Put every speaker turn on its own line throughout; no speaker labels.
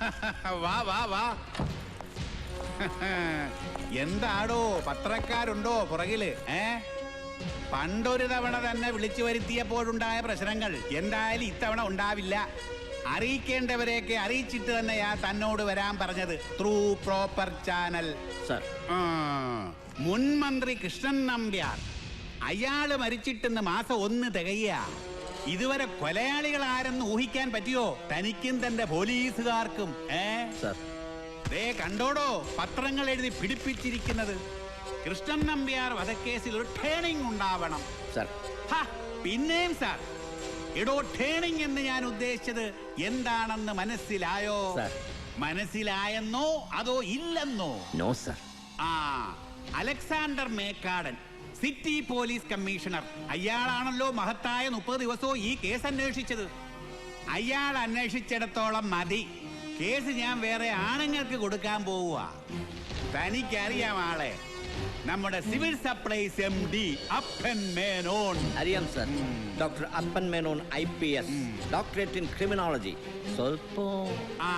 വാ വാ വാ. എന്താടോ പത്രക്കാരുണ്ടോ പുറകിൽ ഏ? പണ്ടൊരു തവണ തന്നെ വിളിച്ചു വരുത്തിയപ്പോഴുണ്ടായ പ്രശ്നങ്ങൾ എന്തായാലും ഇത്തവണ ഉണ്ടാവില്ല. അറിയിക്കേണ്ടവരെയൊക്കെ അറിയിച്ചിട്ട് തന്നെയാ തന്നോട് വരാൻ പറഞ്ഞത്. ത്രൂ പ്രോപ്പർ ചാനൽ
സർ
മുൻ മന്ത്രി കൃഷ്ണൻ നമ്പ്യാർ. അയാൾ മരിച്ചിട്ടെന്ന് മാസം ഒന്ന് തികയ്യ ഇതുവരെ കൊലയാളികൾ ആരെന്ന് ഊഹിക്കാൻ പറ്റിയോ? തനിക്കും തന്റെ പോലീസുകാർക്കും ഏ? ദേ കണ്ടോടോ? പത്രങ്ങൾ എഴുതി പിടിപ്പിച്ചിരിക്കുന്നത്. കൃഷ്ണൻ നമ്പ്യാർ വധക്കേസിൽ ഒരു ടേണിംഗ് ഉണ്ടാവണം. പിന്നെയും സാർ. എടോ ടേണിംഗ് എന്ന് ഞാൻ ഉദ്ദേശിച്ചത് എന്താണെന്ന് മനസ്സിലായോ. മനസ്സിലായെന്നോ അതോ ഇല്ലെന്നോ?
No sir.
ആ Alexander Mekkadan city police commissioner. അയാളാണല്ലോ മഹത്തായ മുപ്പത് ദിവസവും ഈ കേസ് അന്വേഷിച്ചത്. അയാൾ അന്വേഷിച്ചിടത്തോളം മതി. കേസ് ഞാൻ വേറെ ആണുങ്ങൾക്ക് കൊടുക്കാൻ പോവുക തനിക്കറിയാം ആളെ. നമ്മുടെ സിവിൽ സപ്ലൈസ് എം ഡി അപ്പൻ മേനോൻ
അറിയാം sir. Doctor Appan Menon I P S. Doctorate in criminology. സ്വൽപ്പം
ആ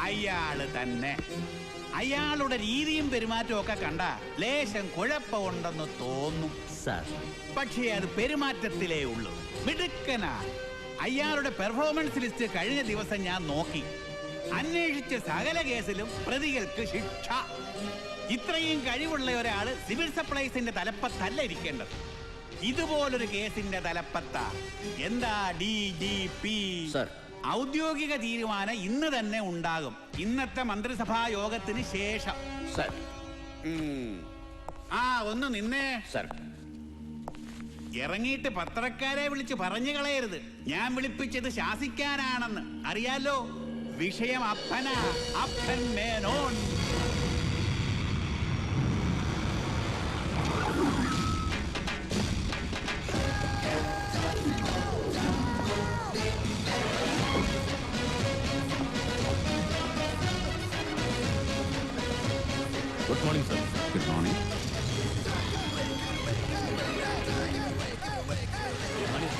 അയാൾ തന്നെ. അയാളുടെ രീതിയും പെരുമാറ്റവും ഒക്കെ കണ്ട ലേശം കുഴപ്പമുണ്ടെന്ന് തോന്നും.
സർ.
പക്ഷേ അത് പെരുമാറ്റത്തിലേ ഉള്ളൂ. മിടുക്കനാ. അയാളുടെ പെർഫോമൻസ് ലിസ്റ്റ് കഴിഞ്ഞ ദിവസം ഞാൻ നോക്കി. അന്വേഷിച്ച സകല കേസിലും പ്രതികൾക്ക് ശിക്ഷ. ഇത്രയും കഴിവുള്ള ഒരാൾ സിവിൽ സപ്ലൈസിന്റെ തലപ്പത്തല്ല ഇരിക്കേണ്ടത്. ഇതുപോലൊരു കേസിന്റെ തലപ്പത്ത. എന്താ ഡി ജി പി?
സർ.
ഔദ്യോഗിക തീരുമാനം ഇന്ന് തന്നെ ഉണ്ടാകും. ഇന്നത്തെ മന്ത്രിസഭാ യോഗത്തിന് ശേഷം.
സർ.
ഉം. ആ ഒന്ന് നിന്നേ.
സർ.
ഇറങ്ങിയിട്ട് പത്രക്കാരെ വിളിച്ച് പറഞ്ഞു കളയരുത്. ഞാൻ വിളിപ്പിച്ചത് ശാസിക്കാനാണെന്ന്. അറിയാലോ? വിഷയം Apna. Appan Menon.
Good morning sir good morning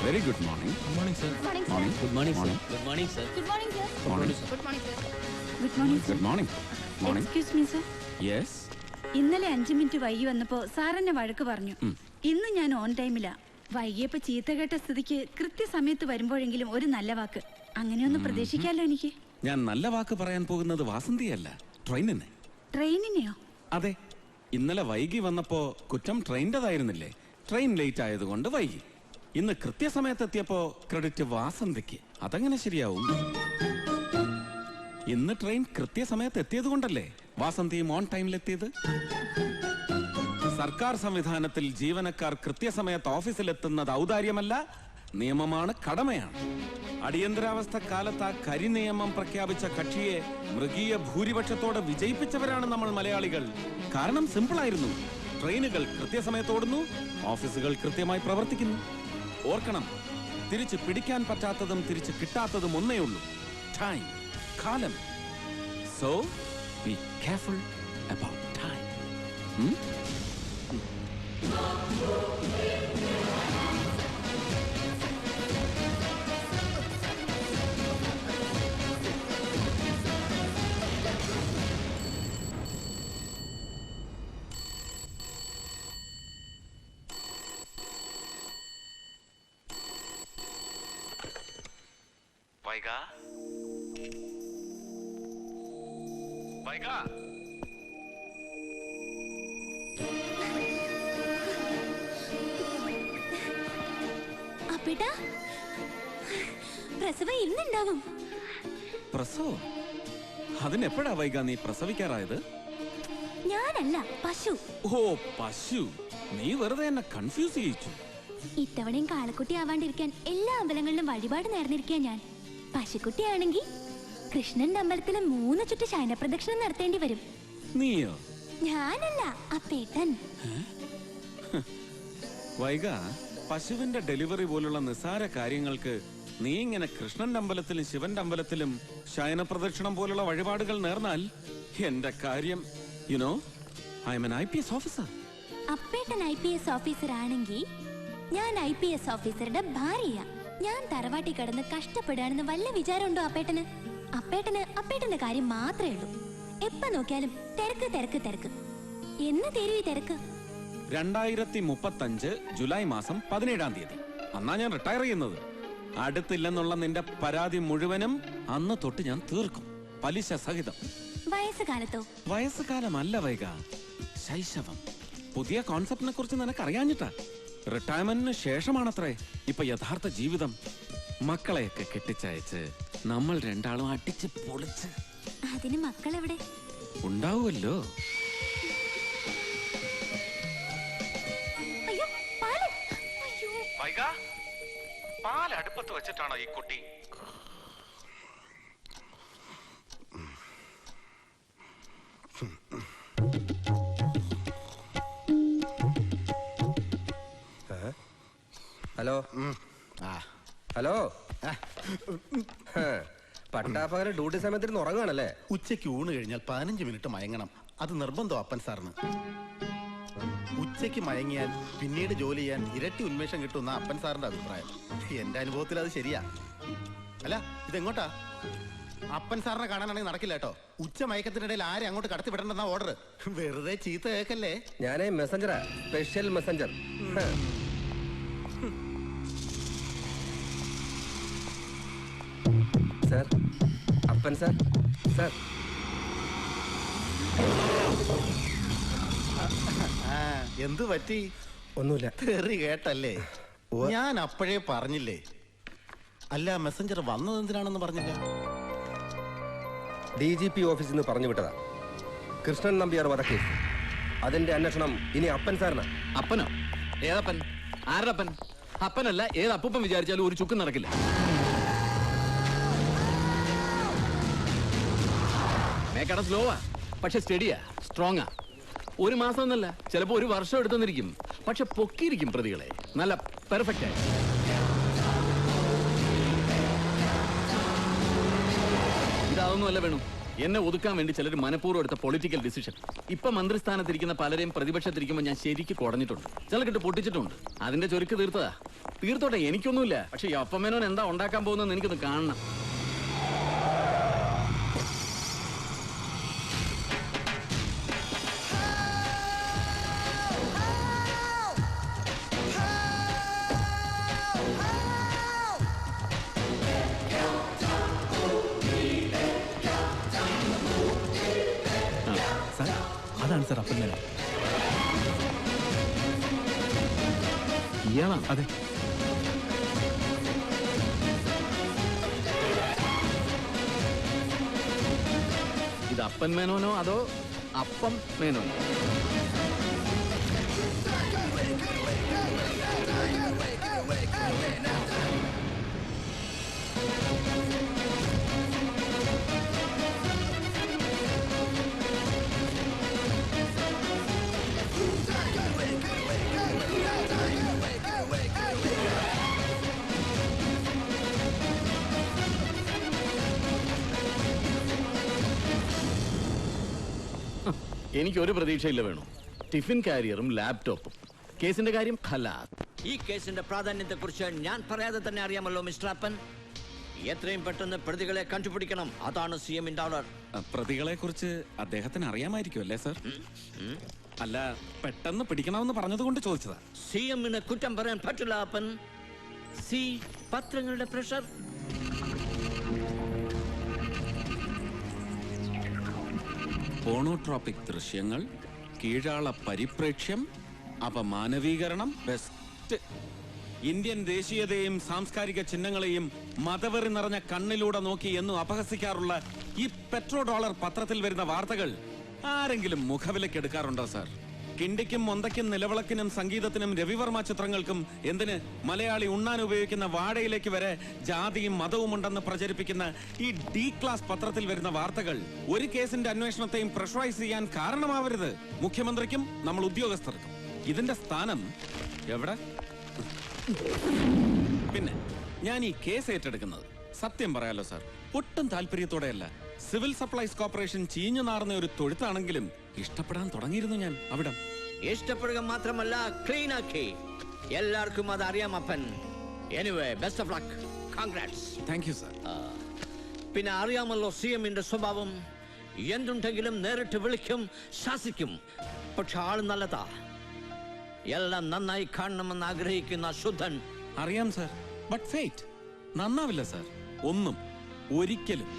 very good morning
morning sir
morning
morning
good morning sir good morning sir
good morning sir good morning sir
good morning
good morning morning
excuse me sir
yes
ഇന്നലെ അഞ്ചു minute വൈകി വന്നപ്പോ sir എന്നെ വഴക്ക് പറഞ്ഞു. ഇന്ന് ഞാൻ on ടൈമിലാ വൈകിയപ്പോ ചീത്ത കേട്ട സ്ഥിതിക്ക് കൃത്യസമയത്ത് വരുമ്പോഴെങ്കിലും ഒരു നല്ല വാക്ക്. അങ്ങനെയൊന്ന് പ്രതീക്ഷിക്കാലോ എനിക്ക്?
ഞാൻ നല്ല വാക്ക് പറയാൻ പോകുന്നത് വാസന്തിയല്ല. ട്രെയിനിനെ.
ട്രെയിനിനെയോ?
അതെ ഇന്നലെ വൈകി വന്നപ്പോ കുറ്റം ട്രെയിന്റെതായിരുന്നില്ലേ? ട്രെയിൻ ലേറ്റ് ആയതുകൊണ്ട് വൈകി. ഇന്ന് കൃത്യസമയത്ത് കൃത്യസമയത്തെത്തിയപ്പോ ക്രെഡിറ്റ് വാസന്തിക്ക്. അതങ്ങനെ ശരിയാവും. ഇന്ന് ട്രെയിൻ കൃത്യസമയത്ത് എത്തിയത് കൊണ്ടല്ലേ വാസന്തിയും ഓൺ ടൈമിലെത്തിയത്? സർക്കാർ സംവിധാനത്തിൽ ജീവനക്കാർ കൃത്യസമയത്ത് ഓഫീസിലെത്തുന്നത് ഔദാര്യമല്ല നിയമമാണ് കടമയാണ്. അടിയന്തരാവസ്ഥ കാലത്ത് ആ കരി നിയമം പ്രഖ്യാപിച്ച കക്ഷിയെ മൃഗീയ ഭൂരിപക്ഷത്തോടെ വിജയിപ്പിച്ചവരാണ് നമ്മൾ മലയാളികൾ. കാരണം സിമ്പിളായിരുന്നു. ട്രെയിനുകൾ കൃത്യസമയത്തോടുന്നു ഓഫീസുകൾ കൃത്യമായി പ്രവർത്തിക്കുന്നു. ഓർക്കണം തിരിച്ചു പിടിക്കാൻ പറ്റാത്തതും തിരിച്ച് കിട്ടാത്തതും ഒന്നേ ഉള്ളൂ. ടൈം കാലം. So be careful about time
വൈക? വൈകാ?
അപ്പേട്ടാ പ്രസവം ഇന്നുണ്ടാവും.
പ്രസവം? അതിനെപ്പോഴാ വൈകാ നീ പ്രസവിക്കാറായത്?
ഞാനല്ല പശു.
ഓ പശു. നീ വെറുതെ എന്നെ കൺഫ്യൂസ് ചെയ്യിച്ചു.
ഇത്തവണയും കാളക്കുട്ടി ആവാണ്ടിരിക്കാൻ എല്ലാ അമ്പലങ്ങളിലും വഴിപാട് നേർന്നിരിക്കാൻ ഞാൻ. പശുക്കുട്ടിയാണെങ്കിൽ കൃഷ്ണന്റെ അമ്പലത്തിൽ മൂന്ന് ചുറ്റ് ശയനപ്രദക്ഷിണം നടത്തേണ്ടി വരും.
നീയോ?
ഞാനല്ല അപ്പേട്ടൻ
വൈക പശുവിന്റെ ഡെലിവറി പോലുള്ള നിസാര കാര്യങ്ങൾക്ക് നീ ഇങ്ങനെ കൃഷ്ണന്റെ അമ്പലത്തിലും ശിവന്റെ അമ്പലത്തിലും ശയന പ്രദക്ഷിണം പോലുള്ള വഴിപാടുകൾ നേർന്നാൽ എന്റെ കാര്യം you know I am an I P S officer
അപ്പേട്ടൻ I P S officer ആണെങ്കിൽ ഞാൻ ഐ പി എസ് ഓഫീസറുടെ ഭാര്യയാ. ഞാൻ തറവാട്ടി കടന്ന് കഷ്ടപ്പെടുകയാണെന്ന് വല്ല വിചാരമുണ്ടോ അപ്പേട്ടന്? അപ്പേട്ടന് അപ്പേട്ടന്റെ കാര്യം മാത്രമേ ഉള്ളൂ. എപ്പ നോക്കിയാലും തിരക്ക് തിരക്ക് തിരക്ക്. എന്ന് തരൂ ഈ തിരക്ക്?
രണ്ടായിരത്തി മുപ്പത്തഞ്ച് ജൂലൈ മാസം പതിനേഴാം തീയതി. അന്നാ ഞാൻ റിട്ടയർ ചെയ്യുന്നത്. അടുത്തില്ലെന്നുള്ള നിന്റെ പരാതി മുഴുവനും അന്ന് തൊട്ട് ഞാൻ തീർക്കും. പലിശ സഹിതം.
വയസ്സുകാലത്തോ?
വയസ്സുകാലമല്ല വൈക ശൈശവം. പുതിയ കോൺസെപ്റ്റിനെ കുറിച്ച് നിനക്ക് അറിയാഞ്ഞിട്ടാ റിട്ടയർമെന്റിന് ശേഷമാണത്രേ. ഇപ്പൊ യഥാർത്ഥ ജീവിതം മക്കളെയൊക്കെ കെട്ടിച്ചയച്ച് നമ്മൾ രണ്ടാളും അടിച്ച് പൊളിച്ച്.
അതിന് മക്കളെവിടെ?
ഉണ്ടാവുമല്ലോ.
പാലടുപ്പത്ത് പാൽ. അയ്യോ.
വൈക പാൽ അടുപ്പത്ത് വെച്ചിട്ടാണോ ഈ കുട്ടി?
ഹലോ. ആ. ഹലോ. പട്ടാപ്പകര ഡ്യൂട്ടി സമയത്തിന് ഉറങ്ങുകയാണല്ലേ?
ഉച്ചയ്ക്ക് ഊണ് കഴിഞ്ഞാൽ പതിനഞ്ച് മിനിറ്റ് മയങ്ങണം. അത് നിർബന്ധം അപ്പൻ സാറിന്. ഉച്ചയ്ക്ക് മയങ്ങിയാൽ പിന്നീട് ജോലി ചെയ്യാൻ ഇരട്ടി ഉന്മേഷം കിട്ടുന്ന അപ്പൻ സാറിന്റെ അഭിപ്രായം. എന്റെ അനുഭവത്തിൽ അത് ശരിയാ. അല്ല ഇതെങ്ങോട്ടാ? അപ്പൻ സാറിനെ കാണാനാണെങ്കിൽ നടക്കില്ല കേട്ടോ. ഉച്ച മയക്കത്തിനിടയിൽ ആരെ അങ്ങോട്ട് കടത്തി വിടണ്ടെന്ന ഓർഡർ വെറുതെ ചീത്ത കേക്കല്ലേ
ഞാനേ മെസ്സഞ്ചറാ special messenger sir. Appan sir. Sir.
ആ എന്തു പറ്റി?
ഒന്നുമില്ല.
തെറി കേട്ടല്ലേ? ഞാൻ അപ്പോഴേ പറഞ്ഞില്ലേ? അല്ല മെസ്സഞ്ചർ വന്നത് എന്തിനാണെന്ന് പറഞ്ഞില്ല?
ഡി ജി പി ഓഫീസിൽ നിന്ന് പറഞ്ഞു വിട്ടതാ. കൃഷ്ണൻ നമ്പ്യാർ വധക്കേസ്. അതിന്റെ അന്വേഷണം ഇനി അപ്പൻ സാറിന്.
അപ്പനോ? ഏതപ്പൻ? ആരുടെ അപ്പൻ അപ്പനല്ല ഏത് അപ്പൂപ്പൻ വിചാരിച്ചാലും ഒരു ചുക്കും നടക്കില്ല. മേക്കട സ്ലോവാ പക്ഷെ സ്റ്റഡിയാ സ്ട്രോങ്ങാ ഒരു മാസം എന്നല്ല ചിലപ്പോ ഒരു വർഷം എടുത്തെന്നിരിക്കും പക്ഷെ പൊക്കിയിരിക്കും പ്രതികളെ. നല്ല പെർഫെക്റ്റ് ആയി. ഇതാവുന്നുമല്ല വേണം. എന്നെ ഒതുക്കാൻ വേണ്ടി ചിലർ മനഃപൂർവം എടുത്ത പൊളിറ്റിക്കൽ ഡിസിഷൻ ഇപ്പൊ മന്ത്രിസ്ഥാനത്തിരിക്കുന്ന പലരെയും പ്രതിപക്ഷത്തിരിക്കുമ്പോൾ ഞാൻ ശരിക്ക് കുടഞ്ഞിട്ടുണ്ട്. ചിലക്കിട്ട് പൊട്ടിച്ചിട്ടുണ്ട്. അതിന്റെ ചൊരുക്ക് തീർത്തതാ. തീർത്തോട്ടെ എനിക്കൊന്നുമില്ല. പക്ഷെ ഈ അപ്പമേനോൻ എന്താ ഉണ്ടാക്കാൻ പോകുന്നതെന്ന് എനിക്കൊന്ന് കാണണം.
അതാണ് സാർ അപ്പം മേനോൻ
ഇയാളാ
അതെ
ഇത് അപ്പൻ മേനോനോ അതോ അപ്പം മേനോനോ എനിക്ക് ഒരു പ്രതീക്ഷയില്ല വേണു. ടിഫിൻ കാരിയറും ലാപ്ടോപ്പും. കേസിന്റെ കാര്യം ഖലാസ്
ഈ കേസിന്റെ പ്രാധാന്യത്തെ കുറിച്ച് ഞാൻ പറയാതെ തന്നെ അറിയാമല്ലോ മിസ്റ്റർ അപ്പൻ. എത്രയും പെട്ടെന്ന് പ്രതികളെ കണ്ടുപിടിക്കണം. അതാണ് സി എമ്മിന്റെ ഓർഡർ.
പ്രതികളെ കുറിച്ച് അദ്ദേഹത്തിന് അറിയാമായിരിക്കും അല്ലേ സർ? അല്ല പെട്ടെന്ന് പിടിക്കണമെന്ന് പറഞ്ഞതുകൊണ്ട് ചോദിച്ചതാ.
സി എമ്മിന് കുറ്റം പറയാൻ പറ്റില്ല അപ്പൻ. C പത്രങ്ങളുടെ pressure.
പോണോട്രോപിക് ദൃശ്യങ്ങൾ കീഴാള പരിപ്രേക്ഷ്യം അപമാനവീകരണം ബെസ്റ്റ് ഇന്ത്യൻ ദേശീയതയെയും സാംസ്കാരിക ചിഹ്നങ്ങളെയും മതവെറി നിറഞ്ഞ കണ്ണിലൂടെ നോക്കി എന്നും അപഹസിക്കാറുള്ള ഈ പെട്രോ ഡോളർ പത്രത്തിൽ വരുന്ന വാർത്തകൾ ആരെങ്കിലും മുഖവിലക്കെടുക്കാറുണ്ടോ സാർ? കിണ്ടിക്കും മൊന്തയ്ക്കും നിലവിളക്കിനും സംഗീതത്തിനും രവിവർമ്മ ചിത്രങ്ങൾക്കും എന്തിന് മലയാളി ഉണ്ണാൻ ഉപയോഗിക്കുന്ന വാഴയിലേക്ക് വരെ ജാതിയും മതവും ഉണ്ടെന്ന് പ്രചരിപ്പിക്കുന്ന ഈ ഡി ക്ലാസ് പത്രത്തിൽ വരുന്ന വാർത്തകൾ ഒരു കേസിന്റെ അന്വേഷണത്തെയും പ്രഷറൈസ് ചെയ്യാൻ കാരണമാവരുത്. മുഖ്യമന്ത്രിക്കും നമ്മൾ ഉദ്യോഗസ്ഥർക്കും. ഇതിന്റെ സ്ഥാനം എവിടെ? പിന്നെ ഞാൻ ഈ കേസ് ഏറ്റെടുക്കുന്നത് സത്യം പറയാലോ സാർ. ഒട്ടും താല്പര്യത്തോടെയല്ല. സിവിൽ സപ്ലൈസ് കോർപ്പറേഷൻ ചീഞ്ഞു നാറുന്ന ഒരു തൊഴുത്താണെങ്കിലും ഇഷ്ടപ്പെടാൻ തുടങ്ങിയിരുന്നു ഞാൻ അവിടം.
ഇഷ്ടപ്പെടുക മാത്രമല്ല ക്ലീൻ ആക്കി. എല്ലാവർക്കും അത് അറിയാം Appan anyway best of luck congrats
thank you sir
പിന്നെ അറിയാമല്ലോ സി എമ്മിന്റെ സ്വഭാവം. എന്തുണ്ടെങ്കിലും നേരിട്ട് വിളിക്കും ശാസിക്കും. പക്ഷെ ആൾ നല്ലതാ. എല്ലാം നന്നായി കാണണമെന്ന് ആഗ്രഹിക്കുന്ന ശുദ്ധൻ
അറിയാം സാർ ബട്ട് ഫേറ്റ് നന്നാവില്ല സാർ ഒന്നും ഒരിക്കലും